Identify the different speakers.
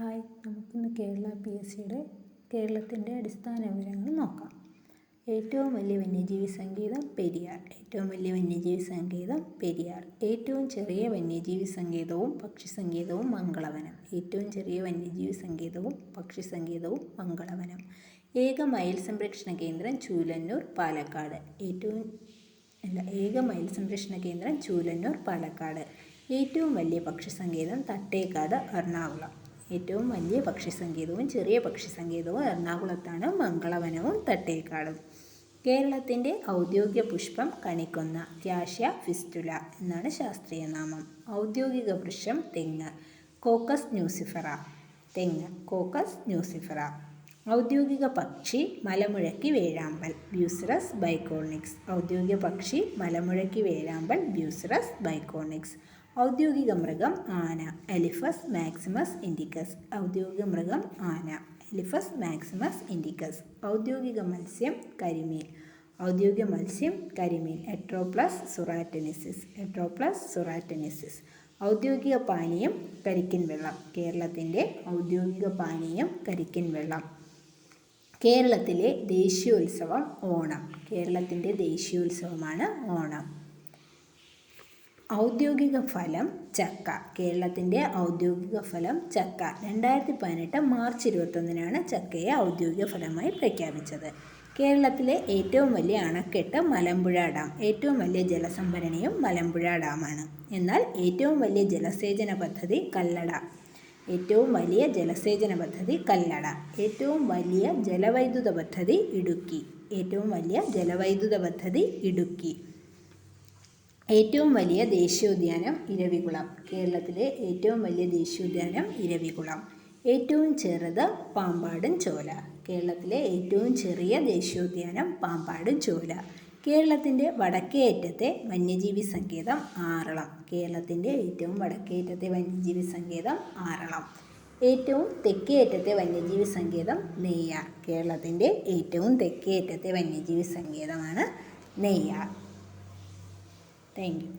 Speaker 1: Hi നമുക്കിന്ന് Kerala P S സിയുടെ കേരളത്തിന്റെ അടിസ്ഥാന വിവരങ്ങൾ നോക്കാം. ഏറ്റവും വലിയ വന്യജീവി സങ്കേതം പെരിയാർ. ഏറ്റവും വലിയ വന്യജീവി സങ്കേതം പെരിയാർ. ഏറ്റവും ചെറിയ വന്യജീവി സങ്കേതവും പക്ഷി സങ്കേതവും മംഗളവനം. ഏറ്റവും ചെറിയ വന്യജീവി സങ്കേതവും പക്ഷി സങ്കേതവും മംഗളവനം. ഏക മയിൽ സംരക്ഷണ കേന്ദ്രം ചൂലന്നൂർ പാലക്കാട്. ഏറ്റവും അല്ല ഏക മയിൽ സംരക്ഷണ കേന്ദ്രം ചൂലന്നൂർ പാലക്കാട്. ഏറ്റവും വലിയ പക്ഷി സങ്കേതം തട്ടേക്കാട് എറണാകുളം. ഏറ്റവും വലിയ പക്ഷി സങ്കേതവും ചെറിയ പക്ഷി സങ്കേതവും എറണാകുളത്താണ് മംഗളവനവും തട്ടേക്കാടും കേരളത്തിന്റെ ഔദ്യോഗിക പുഷ്പം കണിക്കൊന്ന ക്യാഷ്യ ഫിസ്റ്റുല എന്നാണ് ശാസ്ത്രീയ നാമം. ഔദ്യോഗിക വൃക്ഷം തെങ്ങ് കോക്കസ് ന്യൂസിഫറ. തെങ്ങ് കോക്കസ് ന്യൂസിഫറ. ഔദ്യോഗിക പക്ഷി മലമുഴക്കി വേഴാമ്പൽ ബ്യൂസറസ് ബൈക്കോണിക്സ്. ഔദ്യോഗിക പക്ഷി മലമുഴക്കി വേഴാമ്പൽ ബ്യൂസറസ് ബൈക്കോണിക്സ്. ഔദ്യോഗിക മൃഗം ആന എലിഫസ് മാക്സിമസ് ഇൻഡിക്കസ്. ഔദ്യോഗിക മൃഗം ആന എലിഫസ് മാക്സിമസ് ഇൻഡിക്കസ്. ഔദ്യോഗിക മത്സ്യം കരിമീൻ. ഔദ്യോഗിക മത്സ്യം കരിമീൻ. എട്രോപ്ലസ് സുറാറ്റനിസിസ്. എട്രോപ്ലസ് സുറാറ്റനിസിസ്. ഔദ്യോഗിക പാനീയം കരിക്കിൻ വെള്ളം. കേരളത്തിന്റെ ഔദ്യോഗിക പാനീയം കരിക്കിൻ വെള്ളം. കേരളത്തിലെ ദേശീയോത്സവം ഓണം. കേരളത്തിന്റെ ദേശീയോത്സവമാണ് ഓണം. ഔദ്യോഗിക ഫലം ചക്ക. കേരളത്തിന്റെ ഔദ്യോഗിക ഫലം ചക്ക. രണ്ടായിരത്തി പതിനെട്ട് മാർച്ച് ഇരുപത്തൊന്നിനാണ് ചക്കയെ ഔദ്യോഗിക ഫലമായി പ്രഖ്യാപിച്ചത്. കേരളത്തിലെ ഏറ്റവും വലിയ അണക്കെട്ട് മലമ്പുഴ ഡാം. ഏറ്റവും വലിയ ജലസംഭരണിയും മലമ്പുഴ ഡാമാണ്. എന്നാൽ ഏറ്റവും വലിയ ജലസേചന പദ്ധതി കല്ലട. ഏറ്റവും വലിയ ജലസേചന പദ്ധതി കല്ലട. ഏറ്റവും വലിയ ജലവൈദ്യുത പദ്ധതി ഇടുക്കി. ഏറ്റവും വലിയ ജലവൈദ്യുത പദ്ധതി ഇടുക്കി. ഏറ്റവും വലിയ ദേശീയോദ്യാനം ഇരവികുളം. കേരളത്തിലെ ഏറ്റവും വലിയ ദേശീയോദ്യാനം ഇരവികുളം. ഏറ്റവും ചെറുത് പാമ്പാടും ചോല. കേരളത്തിലെ ഏറ്റവും ചെറിയ ദേശീയോദ്യാനം പാമ്പാടും ചോല. കേരളത്തിന്റെ വടക്കേയറ്റത്തെ വന്യജീവി സങ്കേതം ആറളം. കേരളത്തിന്റെ ഏറ്റവും വടക്കേയറ്റത്തെ വന്യജീവി സങ്കേതം ആറളം. ഏറ്റവും തെക്കേയറ്റത്തെ വന്യജീവി സങ്കേതം നെയ്യാർ. കേരളത്തിന്റെ ഏറ്റവും തെക്കേയറ്റത്തെ വന്യജീവി സങ്കേതമാണ് നെയ്യാർ. Thank you